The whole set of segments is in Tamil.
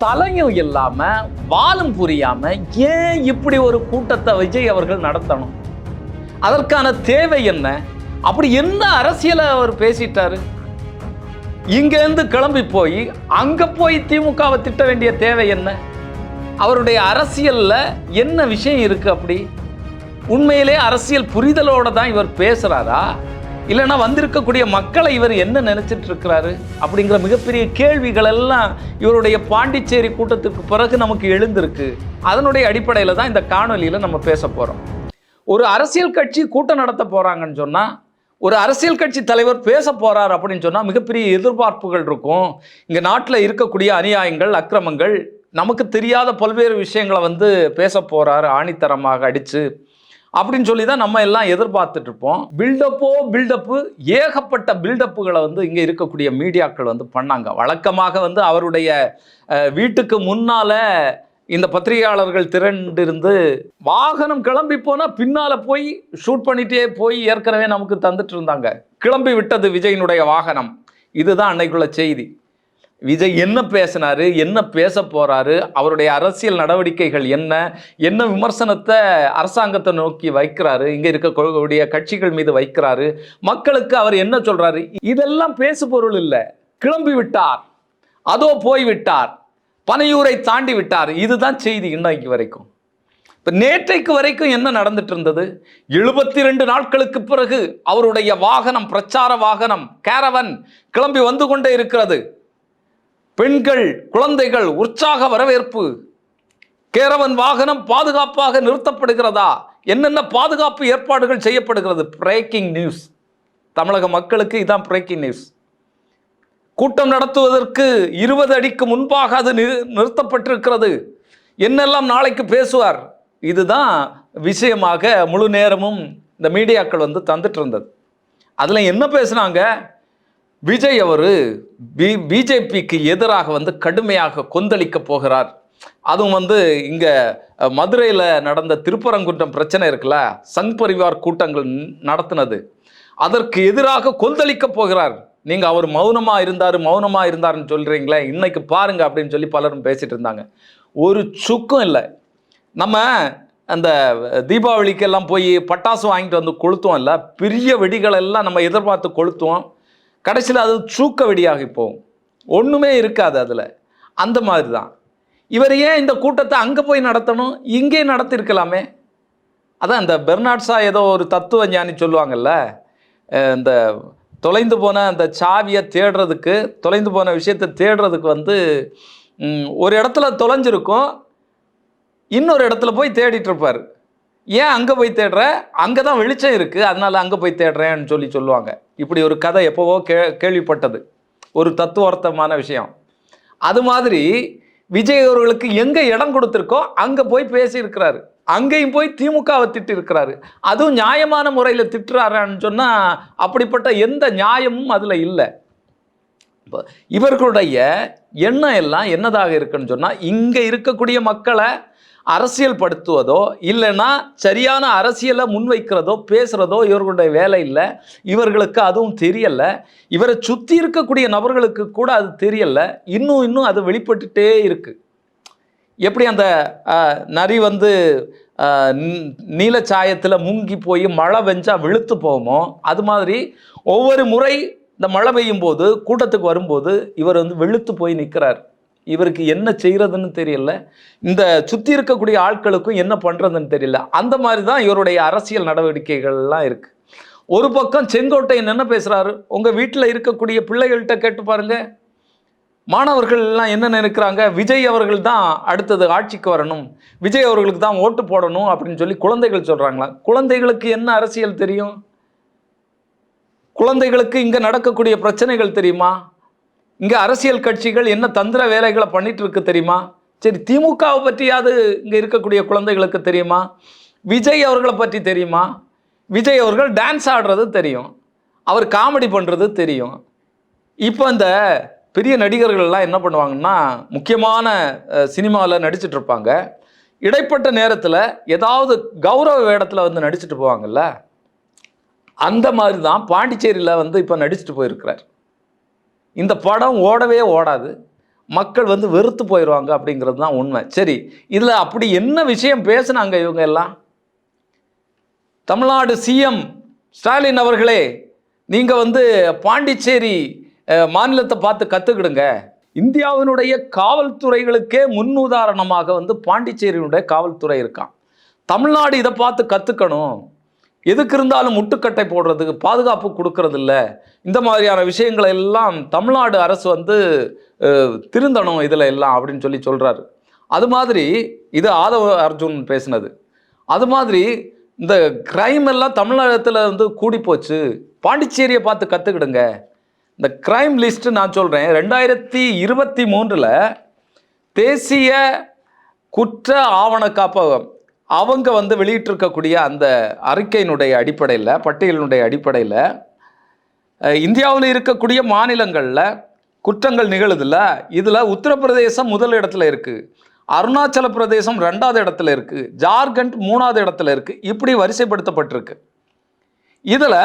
தலையும் இல்லாம வாலும் புரியாம ஏன் இப்படி ஒரு கூட்டத்தை விஜய் அவர்கள் நடத்தணும்? அதற்கான தேவை என்ன? அப்படி என்ன அரசியலை அவர் பேசிட்டாரு? இங்கேருந்து கிளம்பி போய் அங்க போய் திமுகவை திட்ட வேண்டிய தேவை என்ன? அவருடைய அரசியல்ல என்ன விஷயம் இருக்கு அப்படி? உண்மையிலே அரசியல் புரிதலோட தான் இவர் பேசுறாரா? இல்லைன்னா வந்திருக்கக்கூடிய மக்களை இவர் என்ன நினைச்சிட்டு இருக்கிறாரு அப்படிங்கிற மிகப்பெரிய கேள்விகள் எல்லாம் இவருடைய பாண்டிச்சேரி கூட்டத்துக்கு பிறகு நமக்கு எழுந்திருக்கு. அதனுடைய அடிப்படையில் தான் இந்த காணொலியில் நம்ம பேச போகிறோம் ஒரு அரசியல் கட்சி கூட்டம் நடத்த போகிறாங்கன்னு சொன்னால் ஒரு அரசியல் கட்சி தலைவர் பேச போகிறார் அப்படின்னு சொன்னால் மிகப்பெரிய எதிர்பார்ப்புகள் இருக்கும். இங்கே நாட்டில் இருக்கக்கூடிய அநியாயங்கள் அக்கிரமங்கள் நமக்கு தெரியாத பல்வேறு விஷயங்களை வந்து பேச போகிறார் ஆணித்தரமாக அடித்து அப்படின்னு சொல்லி தான் நம்ம எல்லாம் எதிர்பார்த்துட்டு இருப்போம். பில்டப்போ பில்டப்பு ஏகப்பட்ட பில்டப்புகளை வந்து இங்கே இருக்கக்கூடிய மீடியாக்கள் வந்து பண்ணாங்க. வழக்கமாக வந்து அவருடைய வீட்டுக்கு முன்னால இந்த பத்திரிகையாளர்கள் திரண்டிருந்து வாகனம் கிளம்பி போனால் பின்னால் போய் ஷூட் பண்ணிட்டே போய் ஏற்கனவே நமக்கு தந்துட்டு இருந்தாங்க. கிளம்பி விட்டது விஜயினுடைய வாகனம். இதுதான் அன்னைக்குள்ள செய்தி. விஜய் என்ன பேசினாரு என்ன பேச போறாரு அவருடைய அரசியல் நடவடிக்கைகள் என்ன என்ன விமர்சனத்தை அரசாங்கத்தை நோக்கி வைக்கிறாரு இங்கே இருக்கக்கூடிய கட்சிகள் மீது வைக்கிறாரு மக்களுக்கு அவர் என்ன சொல்றாரு இதெல்லாம் பேசு பொருள் இல்லை. கிளம்பி விட்டார். அதோ போய் விட்டார். பனையூரை தாண்டி விட்டார். இதுதான் செய்தி இன்னைக்கு வரைக்கும். இப்போ நேற்றைக்கு வரைக்கும் என்ன நடந்துட்டு இருந்தது? எழுபத்தி ரெண்டு நாட்களுக்கு பிறகு அவருடைய வாகனம் பிரச்சார வாகனம் கேரவன் கிளம்பி வந்து கொண்டே இருக்கிறது. பெண்கள் குழந்தைகள் உற்சாக வரவேற்பு. கேரவன் வாகனம் பாதுகாப்பாக நிறுத்தப்படுகிறதா? என்னென்ன பாதுகாப்பு ஏற்பாடுகள் செய்யப்படுகிறது? பிரேக்கிங் நியூஸ் தமிழக மக்களுக்கு இதான் பிரேக்கிங் நியூஸ் கூட்டம் நடத்துவதற்கு இருபது அடிக்கு முன்பாக அது நிறுத்தப்பட்டிருக்கிறது. என்னெல்லாம் நாளைக்கு பேசுவார்? இதுதான் விஷயமாக முழு நேரமும் இந்த மீடியாக்கள் வந்து தந்துட்டு இருந்தது. அதில் என்ன பேசுனாங்க? விஜய் அவர் பி பிஜேபிக்கு எதிராக வந்து கடுமையாக கொந்தளிக்க போகிறார். அதுவும் வந்து இங்கே மதுரையில் நடந்த திருப்பரங்குன்றம் பிரச்சனை இருக்குல்ல சங் பரிவார் கூட்டங்கள் நடத்தினது. அதற்கு எதிராக கொந்தளிக்க போகிறார். நீங்கள் அவர் மௌனமாக இருந்தார் மௌனமாக இருந்தாருன்னு சொல்கிறீங்களே இன்னைக்கு பாருங்க அப்படின்னு சொல்லி பலரும் பேசிட்டு இருந்தாங்க. ஒரு சுக்கும் இல்லை. நம்ம அந்த தீபாவளிக்கெல்லாம் போய் பட்டாசு வாங்கிட்டு வந்து கொளுத்துவோம் இல்லை பெரிய வெடிகளெல்லாம் நம்ம எதிர்பார்த்து கொளுத்துவோம். கடைசியில் அது சூக்க வெடியாகி போகும். ஒன்றுமே இருக்காது அதில். அந்த மாதிரி தான் இவர் ஏன் இந்த கூட்டத்தை அங்கே போய் நடத்தணும்? இங்கே நடத்திருக்கலாமே அதான் இந்த பெர்னாட்ஸா ஏதோ ஒரு தத்துவ ஞானி சொல்லுவாங்கல்ல இந்த தொலைந்து போன அந்த சாவியை தேடுறதுக்கு தொலைந்து போன விஷயத்தை தேடுறதுக்கு வந்து ஒரு இடத்துல தொலைஞ்சிருக்கும் இன்னொரு இடத்துல போய் தேடிட்டு இருப்பார். ஏன் அங்கே போய் தேடுற? அங்கே தான் வெளிச்சம் இருக்குது அதனால் அங்கே போய் தேடுறேன்னு சொல்லி சொல்லுவாங்க. இப்படி ஒரு கதை எப்போவோ கே கேள்விப்பட்டது. ஒரு தத்துவார்த்தமான விஷயம். அது மாதிரி விஜய் அவர்களுக்கு எங்கே இடம் கொடுத்துருக்கோ அங்கே போய் பேசியிருக்கிறாரு. அங்கேயும் போய் திமுகவை திட்டு இருக்கிறாரு அதுவும் நியாயமான முறையில் திட்டுறாரான்னு சொன்னால் அப்படிப்பட்ட எந்த நியாயமும் அதில் இல்லை. இப்போ இவர்களுடைய எண்ணம் எல்லாம் என்னதாக இருக்குன்னு சொன்னால் இங்கே இருக்கக்கூடிய மக்களை அரசியல் படுத்துவதோ இல்லைன்னா சரியான அரசியலை முன்வைக்கிறதோ பேசுகிறதோ இவர்களுடைய வேலை இல்லை. இவர்களுக்கு அதுவும் தெரியலை. இவரை சுற்றி இருக்கக்கூடிய நபர்களுக்கு கூட அது தெரியலை. இன்னும் இன்னும் அது வெளிப்பட்டுட்டே இருக்குது எப்படி அந்த நரி வந்து நீலச்சாயத்தில் முங்கி போய் மழை வெஞ்சா வெளுத்து போகுமோ அது மாதிரி ஒவ்வொரு முறை இந்த மழை பெய்யும் போது கூட்டத்துக்கு வரும்போது இவர் வந்து வெளுத்து போய் நிற்கிறார் இவருக்கு என்ன செய்கிறதுன்னு தெரியல. இந்த சுற்றி இருக்கக்கூடிய ஆட்களுக்கும் என்ன பண்ணுறதுன்னு தெரியல. அந்த மாதிரி தான் இவருடைய அரசியல் நடவடிக்கைகள்லாம் இருக்குது ஒரு பக்கம் செங்கோட்டையன் என்ன பேசுகிறாரு உங்கள் வீட்டில் இருக்கக்கூடிய பிள்ளைகள்கிட்ட கேட்டு பாருங்கள் மாணவர்கள் எல்லாம் என்ன நினைக்கிறாங்க? விஜய் அவர்கள் தான் அடுத்தது ஆட்சிக்கு வரணும். விஜய் அவர்களுக்கு தான் ஓட்டு போடணும் அப்படின்னு சொல்லி குழந்தைகள் சொல்கிறாங்களா குழந்தைகளுக்கு என்ன அரசியல் தெரியும்? குழந்தைகளுக்கு இங்கே நடக்கக்கூடிய பிரச்சனைகள் தெரியுமா? இங்கே அரசியல் கட்சிகள் என்ன தந்திர வேலைகளை பண்ணிட்டு இருக்கு தெரியுமா? சரி திமுகவை பற்றியாவது இங்கே இருக்கக்கூடிய குழந்தைகளுக்கு தெரியுமா? விஜய் அவர்களை பற்றி தெரியுமா? விஜய் அவர்கள் டான்ஸ் ஆடுறது தெரியும். அவர் காமெடி பண்ணுறது தெரியும். இப்போ இந்த பெரிய நடிகர்கள்லாம் என்ன பண்ணுவாங்கன்னா முக்கியமான சினிமாவில் நடிச்சிட்டு இருப்பாங்க. இடைப்பட்ட நேரத்தில் ஏதாவது கௌரவ வேடத்தில் வந்து நடிச்சுட்டு போவாங்கல்ல? அந்த மாதிரி தான் பாண்டிச்சேரியில் வந்து இப்போ நடிச்சுட்டு போயிருக்கிறார். இந்த படம் ஓடவே ஓடாது. மக்கள் வந்து வெறுத்து போயிடுவாங்க அப்படிங்கிறது தான் உண்மை. சரி இதில் அப்படி என்ன விஷயம் பேசுனாங்க இவங்க எல்லாம்? தமிழ்நாடு சிஎம் ஸ்டாலின் அவர்களே நீங்கள் வந்து பாண்டிச்சேரி மாநிலத்தை பார்த்து கற்றுக்கிடுங்க இந்தியாவினுடைய காவல்துறைகளுக்கே முன்னுதாரணமாக வந்து பாண்டிச்சேரியினுடைய காவல்துறை இருக்கான். தமிழ்நாடு இதை பார்த்து கற்றுக்கணும் எதுக்கு இருந்தாலும் முட்டுக்கட்டை போடுறதுக்கு பாதுகாப்பு கொடுக்கறது இந்த மாதிரியான விஷயங்களை எல்லாம் தமிழ்நாடு அரசு வந்து திருந்தணும் இதில் எல்லாம் அப்படின்னு சொல்லி சொல்கிறாரு அது மாதிரி இது ஆதவ அர்ஜுன் பேசினது. அது மாதிரி இந்த கிரைம் எல்லாம் தமிழகத்தில் வந்து கூடி போச்சு. பாண்டிச்சேரியை பார்த்து கற்றுக்கிடுங்க இந்த கிரைம் லிஸ்ட்டு நான் சொல்கிறேன் ரெண்டாயிரத்தி இருபத்தி மூன்றில் தேசிய குற்ற ஆவண காப்பகம் அவங்க வந்து வெளியிட்டிருக்கக்கூடிய அந்த அறிக்கையினுடைய அடிப்படையில் பட்டியலினுடைய அடிப்படையில் இந்தியாவில் இருக்கக்கூடிய மாநிலங்களில் குற்றங்கள் நிகழுதுல்ல. இதில் உத்தரப்பிரதேசம் முதல் இடத்துல இருக்குது அருணாச்சல பிரதேசம் ரெண்டாவது இடத்துல இருக்குது ஜார்க்கண்ட் மூணாவது இடத்துல இருக்குது இப்படி வரிசைப்படுத்தப்பட்டிருக்கு. இதில்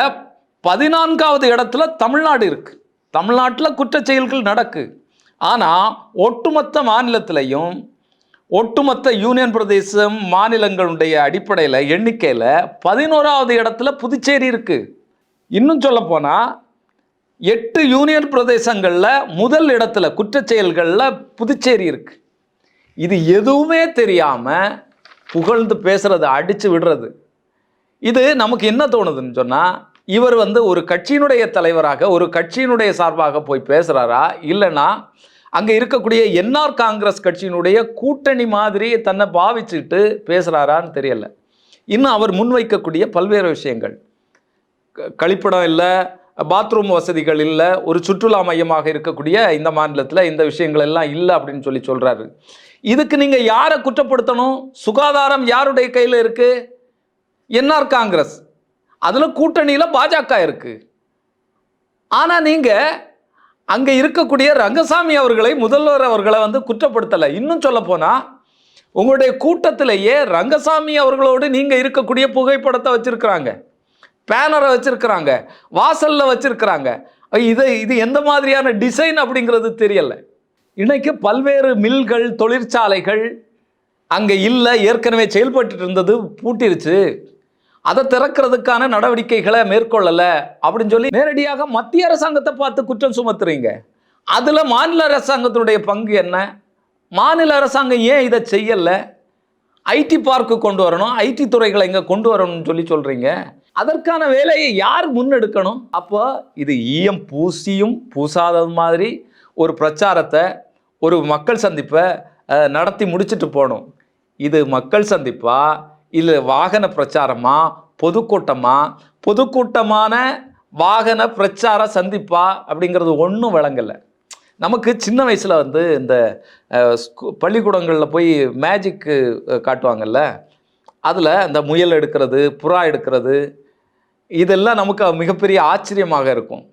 பதினான்காவது இடத்துல தமிழ்நாடு இருக்குது தமிழ்நாட்டில் குற்றச் செயல்கள் நடக்கு. ஆனால் ஒட்டுமொத்த மாநிலத்திலையும் ஒட்டுமொத்த யூனியன் பிரதேசம் மாநிலங்களுடைய அடிப்படையில் எண்ணிக்கையில் பதினோராவது இடத்துல புதுச்சேரி இருக்குது இன்னும் சொல்ல போனால் எட்டு யூனியன் பிரதேசங்களில் முதல் இடத்துல குற்றச்செயல்களில் புதுச்சேரி இருக்கு. இது எதுவுமே தெரியாமல் புகழ்ந்து பேசுறது அடித்து விடுறது. இது நமக்கு என்ன தோணுதுன்னு சொன்னால் இவர் வந்து ஒரு கட்சியினுடைய தலைவராக ஒரு கட்சியினுடைய சார்பாக போய் பேசுகிறாரா இல்லைன்னா அங்கே இருக்கக்கூடிய என்ஆர் காங்கிரஸ் கட்சியினுடைய கூட்டணி மாதிரி தன்னை பாவிச்சுட்டு பேசுகிறாரான்னு தெரியல. இன்னும் அவர் முன்வைக்கக்கூடிய பல்வேறு விஷயங்கள். க- கழிப்பிடம் இல்லை பாத்ரூம் வசதிகள் இல்லை ஒரு சுற்றுலா மையமாக இருக்கக்கூடிய இந்த மாநிலத்தில் இந்த விஷயங்கள் எல்லாம் இல்லை அப்படின்னு சொல்லி சொல்கிறாரு இதுக்கு நீங்கள் யாரை குற்றப்படுத்தணும்? சுகாதாரம் யாருடைய கையில் இருக்குது என்ஆர் காங்கிரஸ். அதில் கூட்டணியில் பாஜக இருக்குது ஆனால் நீங்கள் அங்கே இருக்கக்கூடிய ரங்கசாமி அவர்களை முதல்வர் அவர்களை வந்து குற்றப்படுத்தலை. இன்னும் சொல்ல போனால் உங்களுடைய கூட்டத்திலேயே ரங்கசாமி அவர்களோடு நீங்கள் இருக்கக்கூடிய புகைப்படத்தை வச்சுருக்கிறாங்க. பேனரை வச்சுருக்கிறாங்க. வாசலில் வச்சுருக்கிறாங்க. இதை இது எந்த மாதிரியான டிசைன் அப்படிங்கிறது தெரியல. இன்றைக்கு பல்வேறு மில்கள் தொழிற்சாலைகள் அங்கே இல்லை. ஏற்கனவே செயல்பட்டு இருந்தது பூட்டிருச்சு. அதை திறக்கிறதுக்கான நடவடிக்கைகளை மேற்கொள்ளலை அப்படின்னு சொல்லி நேரடியாக மத்திய அரசாங்கத்தை பார்த்து குற்றம் சுமத்துறீங்க. அதில் மாநில அரசாங்கத்தினுடைய பங்கு என்ன? மாநில அரசாங்கம் ஏன் இதை செய்யலை? ஐடி பார்க்கு கொண்டு வரணும் ஐடி துறைகளை இங்கே கொண்டு வரணும்னு சொல்லி சொல்கிறீங்க அதற்கான வேலையை யார் முன்னெடுக்கணும்? அப்போ இது ஈயம் பூசியும் பூசாதது மாதிரி ஒரு பிரச்சாரத்தை ஒரு மக்கள் சந்திப்பை நடத்தி முடிச்சுட்டு போகணும். இது மக்கள் சந்திப்பாக இல்லை வாகன பிரச்சாரமா பொதுக்கூட்டமா பொதுக்கூட்டமான வாகன பிரச்சார சந்திப்பா அப்படிங்கிறது ஒன்றும் விளங்கலை. நமக்கு சின்ன வயசில் வந்து இந்த ஸ்கூ- பள்ளிக்கூடங்களில் போய் மேஜிக்கு காட்டுவாங்கல்ல அதில் அந்த முயல் எடுக்கிறது புறா எடுக்கிறது இதெல்லாம் நமக்கு மிகப்பெரிய ஆச்சரியமாக இருக்கும்.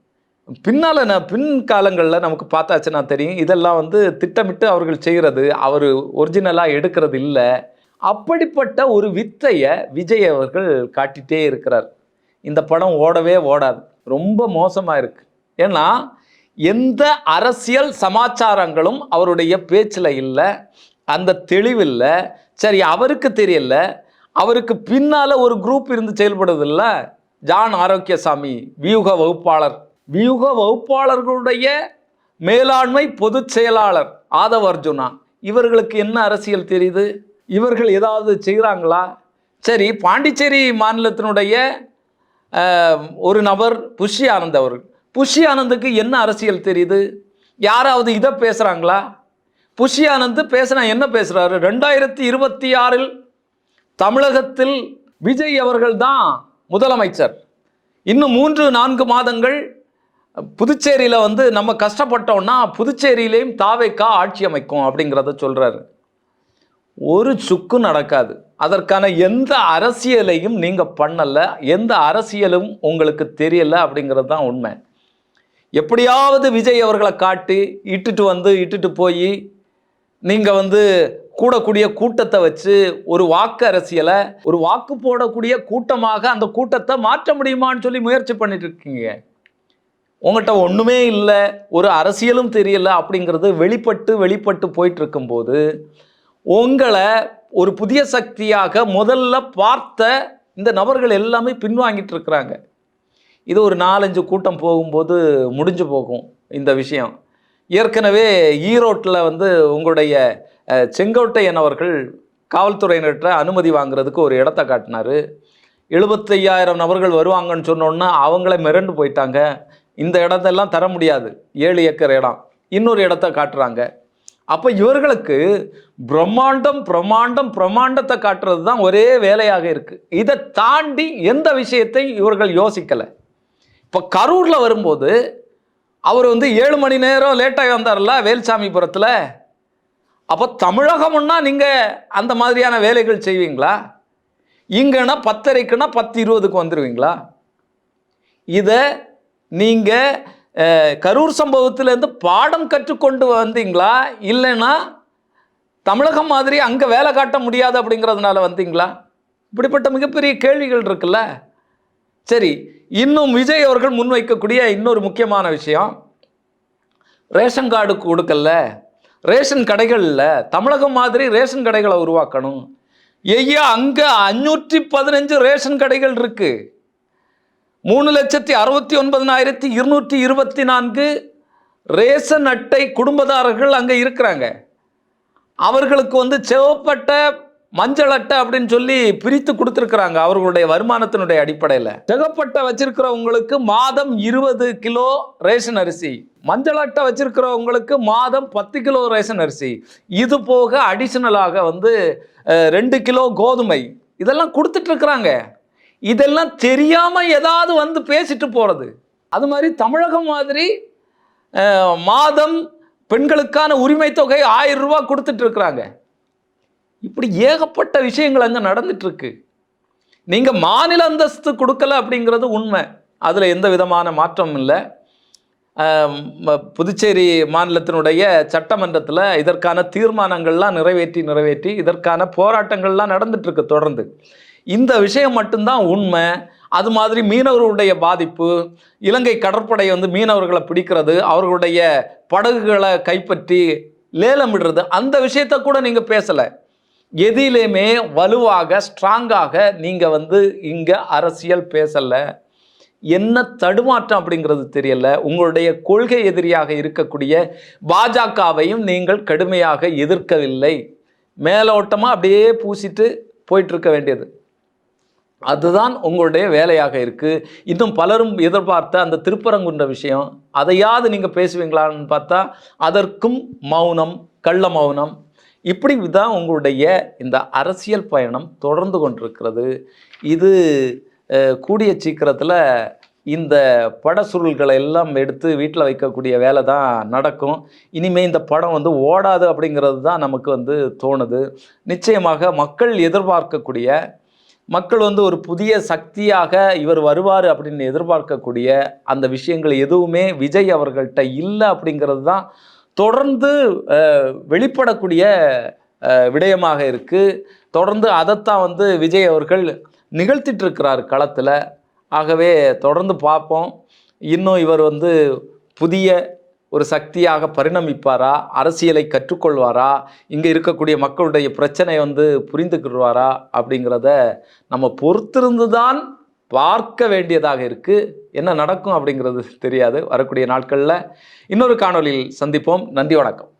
பின்னால் நான் பின் காலங்களில் நமக்கு பார்த்தாச்சுன்னா தெரியும் இதெல்லாம் வந்து திட்டமிட்டு அவர்கள் செய்கிறது அவர் ஒரிஜினலாக எடுக்கிறது இல்லை. அப்படிப்பட்ட ஒரு வித்தையை விஜய் அவர்கள் காட்டிகிட்டே இருக்கிறார். இந்த படம் ஓடவே ஓடாது. ரொம்ப மோசமாக இருக்கு. ஏன்னா எந்த அரசியல் சமாச்சாரங்களும் அவருடைய பேச்சில் இல்லை அந்த தெளிவில்லை. சரி அவருக்கு தெரியல. அவருக்கு பின்னால் ஒரு குரூப் இருந்து செயல்படுதில்ல ஜான் ஆரோக்கியசாமி வியூக வகுப்பாளர். வியூக வகுப்பாளர்களுடைய மேலாண்மை பொதுச் செயலாளர் ஆதவ அர்ஜுனா. இவர்களுக்கு என்ன அரசியல் தெரியுது? இவர்கள் ஏதாவது செய்கிறாங்களா? சரி பாண்டிச்சேரி மாநிலத்தினுடைய ஒரு நபர் புஷி ஆனந்த் அவர்கள். புஷி ஆனந்துக்கு என்ன அரசியல் தெரியுது? யாராவது இதை பேசுகிறாங்களா புஷி ஆனந்த் பேசினா என்ன பேசுகிறாரு ரெண்டாயிரத்தி இருபத்தி ஆறில் தமிழகத்தில் விஜய் அவர்கள் தான் முதலமைச்சர். இன்னும் மூன்று நான்கு மாதங்கள் புதுச்சேரியில் வந்து நம்ம கஷ்டப்பட்டோம்னா புதுச்சேரியிலையும் தாவேக்கா ஆட்சி அமைக்கும் அப்படிங்கிறத சொல்கிறாரு ஒரு சுக்கு நடக்காது. அதற்கான எந்த அரசியலையும் நீங்கள் பண்ணலை. எந்த அரசியலும் உங்களுக்கு தெரியலை அப்படிங்கிறது தான் உண்மை. எப்படியாவது விஜய் அவர்களை காட்டி இட்டுட்டு வந்து இட்டுட்டு போய் நீங்கள் வந்து கூடக்கூடிய கூட்டத்தை வச்சு ஒரு வாக்கு அரசியலை ஒரு வாக்கு போடக்கூடிய கூட்டமாக அந்த கூட்டத்தை மாற்ற முடியுமான்னு சொல்லி முயற்சி பண்ணிட்டு இருக்கீங்க. உங்கள்கிட்ட ஒன்றுமே இல்லை. ஒரு அரசியலும் தெரியல அப்படிங்கிறது வெளிப்பட்டு வெளிப்பட்டு போயிட்டு இருக்கும்போது உங்களை ஒரு புதிய சக்தியாக முதல்ல பார்த்த இந்த நபர்கள் எல்லாமே பின்வாங்கிட்டு இருக்கிறாங்க. இது ஒரு நாலஞ்சு கூட்டம் போகும்போது முடிஞ்சு போகும் இந்த விஷயம். ஏற்கனவே ஈரோட்டில் வந்து உங்களுடைய செங்கோட்டையன் அவர்கள் காவல்துறையினர்கிட்ட அனுமதி வாங்குறதுக்கு ஒரு இடத்த காட்டினார். எழுபத்தையாயிரம் நபர்கள் வருவாங்கன்னு சொன்னோன்னா அவங்களே மிரண்டு போயிட்டாங்க. இந்த இடத்தெல்லாம் தர முடியாது. ஏழு ஏக்கர் இடம். இன்னொரு இடத்த காட்டுறாங்க. அப்போ இவர்களுக்கு பிரம்மாண்டம் பிரம்மாண்டம் பிரம்மாண்டத்தை காட்டுறது தான் ஒரே வேலையாக இருக்குது இதை தாண்டி எந்த விஷயத்தை இவர்கள் யோசிக்கலை. இப்போ கரூரில் வரும்போது அவர் வந்து ஏழு மணி நேரம் லேட்டாகி வந்தார்ல வேல்சாமிபுரத்தில். அப்போ தமிழகம்னா நீங்கள் அந்த மாதிரியான வேலைகள் செய்வீங்களா? இங்கன்னா பத்தரைக்குன்னா பத்து இருபதுக்கு வந்துடுவீங்களா இதை நீங்கள் கரூர் சம்பவத்திலேருந்து பாடம் கற்றுக்கொண்டு வந்தீங்களா? இல்லைன்னா தமிழகம் மாதிரி அங்கே வேலை காட்ட முடியாது அப்படிங்கிறதுனால வந்தீங்களா? இப்படிப்பட்ட மிகப்பெரிய கேள்விகள் இருக்குல்ல. சரி இன்னும் விஜய் அவர்கள் முன்வைக்கக்கூடிய இன்னொரு முக்கியமான விஷயம். ரேஷன் கார்டு கொடுக்கல ரேஷன் கடைகளில் தமிழகம் மாதிரி ரேஷன் கடைகளை உருவாக்கணும். ஐயா அங்கே அஞ்சூற்றி பதினஞ்சு ரேஷன் கடைகள் இருக்குது மூணு லட்சத்தி அறுபத்தி ஒன்பதனாயிரத்தி இருநூற்றி இருபத்தி நான்கு ரேஷன் அட்டை குடும்பதாரர்கள் அங்கே இருக்கிறாங்க. அவர்களுக்கு வந்து சிவப்பட்ட மஞ்சள் அட்டை அப்படின்னு சொல்லி பிரித்து கொடுத்துருக்குறாங்க அவர்களுடைய வருமானத்தினுடைய அடிப்படையில். சிவப்பட்டை வச்சிருக்கிறவங்களுக்கு மாதம் இருபது கிலோ ரேஷன் அரிசி. மஞ்சள் அட்டை வச்சிருக்கிறவங்களுக்கு மாதம் பத்து கிலோ ரேஷன் அரிசி. இது போக அடிஷனலாக வந்து ரெண்டு கிலோ கோதுமை. இதெல்லாம் கொடுத்துட்ருக்குறாங்க இதெல்லாம் தெரியாமல் ஏதாவது வந்து பேசிட்டு போகிறது அது மாதிரி தமிழகம் மாதிரி மாதம் பெண்களுக்கான உரிமை தொகை ஆயிரம் ரூபா கொடுத்துட்டு இருக்கிறாங்க. இப்படி ஏகப்பட்ட விஷயங்கள் அங்கே நடந்துட்டுருக்கு. நீங்கள் மாநில அந்தஸ்து கொடுக்கல அப்படிங்கிறது உண்மை. அதில் எந்த விதமான மாற்றமும் இல்லை. புதுச்சேரி மாநிலத்தினுடைய சட்டமன்றத்தில் இதற்கான தீர்மானங்கள்லாம் நிறைவேற்றி நிறைவேற்றி இதற்கான போராட்டங்கள்லாம் நடந்துட்டுருக்கு தொடர்ந்து. இந்த விஷயம் மட்டும்தான் உண்மை. அது மாதிரி மீனவர்களுடைய பாதிப்பு இலங்கை கடற்படை வந்து மீனவர்களை பிடிக்கிறது அவர்களுடைய படகுகளை கைப்பற்றி லேலமிடுறது அந்த விஷயத்த கூட நீங்கள் பேசலை. எதிலையுமே வலுவாக ஸ்ட்ராங்காக நீங்கள் வந்து இங்கே அரசியல் பேசலை. என்ன தடுமாற்றம் அப்படிங்கிறது தெரியல. உங்களுடைய கொள்கை எதிரியாக இருக்கக்கூடிய பாஜகவையும் நீங்கள் கடுமையாக எதிர்க்கவில்லை. மேலோட்டமாக அப்படியே பூசிட்டு போயிட்டு இருக்க வேண்டியது. அதுதான் உங்களுடைய வேலையாக இருக்குது இன்னும் பலரும் எதிர்பார்த்த அந்த திருப்பரங்குன்ற விஷயம் அதையாவது நீங்கள் பேசுவீங்களான்னு பார்த்தா அதற்கும் மௌனம் கள்ள மௌனம். இப்படி தான் உங்களுடைய இந்த அரசியல் பயணம் தொடர்ந்து கொண்டிருக்கிறது. இது கூடிய சீக்கிரத்தில் இந்த பட சுருள்களை எல்லாம் எடுத்து வீட்டில் வைக்கக்கூடிய வேலை தான் நடக்கும். இனிமேல் இந்த படம் வந்து ஓடாது அப்படிங்கிறது தான் நமக்கு வந்து தோணுது. நிச்சயமாக மக்கள் எதிர்பார்க்கக்கூடிய மக்கள் வந்து ஒரு புதிய சக்தியாக இவர் வருவார் அப்படின்னு எதிர்பார்க்கக்கூடிய அந்த விஷயங்கள் எதுவுமே விஜய் அவர்கள்ட்ட இல்லை அப்படிங்கிறது தான் தொடர்ந்து வெளிப்படக்கூடிய விடயமாக இருக்குது தொடர்ந்து அதைத்தான் வந்து விஜய் அவர்கள் நிகழ்த்திட்டு இருக்கிறார் களத்தில். ஆகவே தொடர்ந்து பார்ப்போம். இன்னும் இவர் வந்து புதிய ஒரு சக்தியாக பரிணமிப்பாரா? அரசியலை கற்றுக்கொள்வாரா? இங்கே இருக்கக்கூடிய மக்களுடைய பிரச்சனை வந்து புரிந்துக்கிடுவாரா அப்படிங்கிறத நம்ம பொறுத்திருந்து தான் பார்க்க வேண்டியதாக இருக்குது என்ன நடக்கும் அப்படிங்கிறது தெரியாது. வரக்கூடிய நாட்களில் இன்னொரு காணொலியில் சந்திப்போம். நன்றி வணக்கம்.